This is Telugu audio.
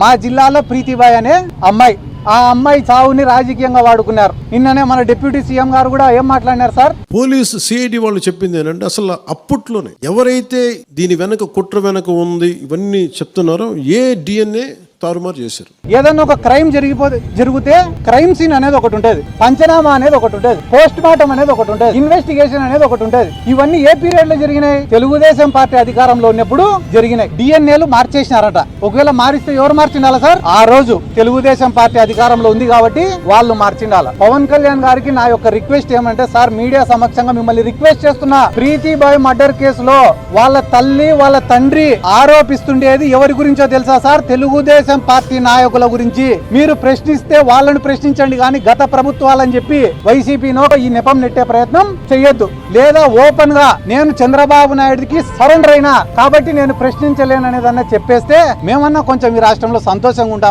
మా జిల్లాలో ప్రీతిబాయ్ అనే అమ్మాయి. ఆ అమ్మాయి చావుని రాజకీయంగా వాడుకున్నారు. నిన్ననే మన డిప్యూటీ సీఎం గారు కూడా ఏం మాట్లాడినారు సార్? పోలీసు సిఐడి వాళ్ళు చెప్పింది ఏంటంటే అసలు అప్పట్లోనే ఎవరైతే దీని వెనక కుట్ర వెనక ఉంది ఇవన్నీ చెప్తున్నారో ఏ డిఎన్ఏ తారుమారు చేశారు. ఏదన్నా ఒక క్రైమ్ జరిగిపోతే జరిగితే క్రైమ్ సీన్ అనేది ఒకటి ఉంటుంది. పంచనామా అనేది ఒకటి ఉంటుంది. పోస్ట్ మార్టం అనేది ఒకటి ఉంటుంది. ఇన్వెస్టిగేషన్ అనేది ఒకటి ఉంటుంది. ఇవన్నీ ఏ పీరియడ్లో జరిగినాయి? తెలుగుదేశం పార్టీ అధికారంలో ఉన్నప్పుడు జరిగినాయి. డిఎన్ఏలు మార్చేసినారట. ఒకవేళ మారిస్తే ఎవరు మార్చిండాలా సార్? ఆ రోజు తెలుగుదేశం పార్టీ అధికారంలో ఉంది కాబట్టి వాళ్ళు మార్చిండాల. పవన్ కళ్యాణ్ గారికి నా యొక్క రిక్వెస్ట్ ఏమంటే సార్ మీడియా సమక్షంగా మిమ్మల్ని రిక్వెస్ట్ చేస్తున్నా. ప్రీతి బాయ్ మర్డర్ కేసులో వాళ్ళ తల్లి వాళ్ళ తండ్రి ఆరోపిస్తుండేది ఎవరి గురించో తెలుసా సార్? తెలుగుదేశం పార్టీ నాయకుల గురించి మీరు ప్రశ్నిస్తే వాళ్ళని ప్రశ్నించండి కానీ గత ప్రభుత్వాలని చెప్పి వైసీపీనో ఈ నెపం నెట్టే ప్రయత్నం చెయ్యొద్దు లేదా ఓపెన్గా నేను చంద్రబాబు నాయుడుకి సరెండర్ అయినా కాబట్టి నేను ప్రశ్నించలేననేదన్నా చెప్పేస్తే మేమన్నా కొంచెం ఈ రాష్ట్రంలో సంతోషంగా ఉంటాం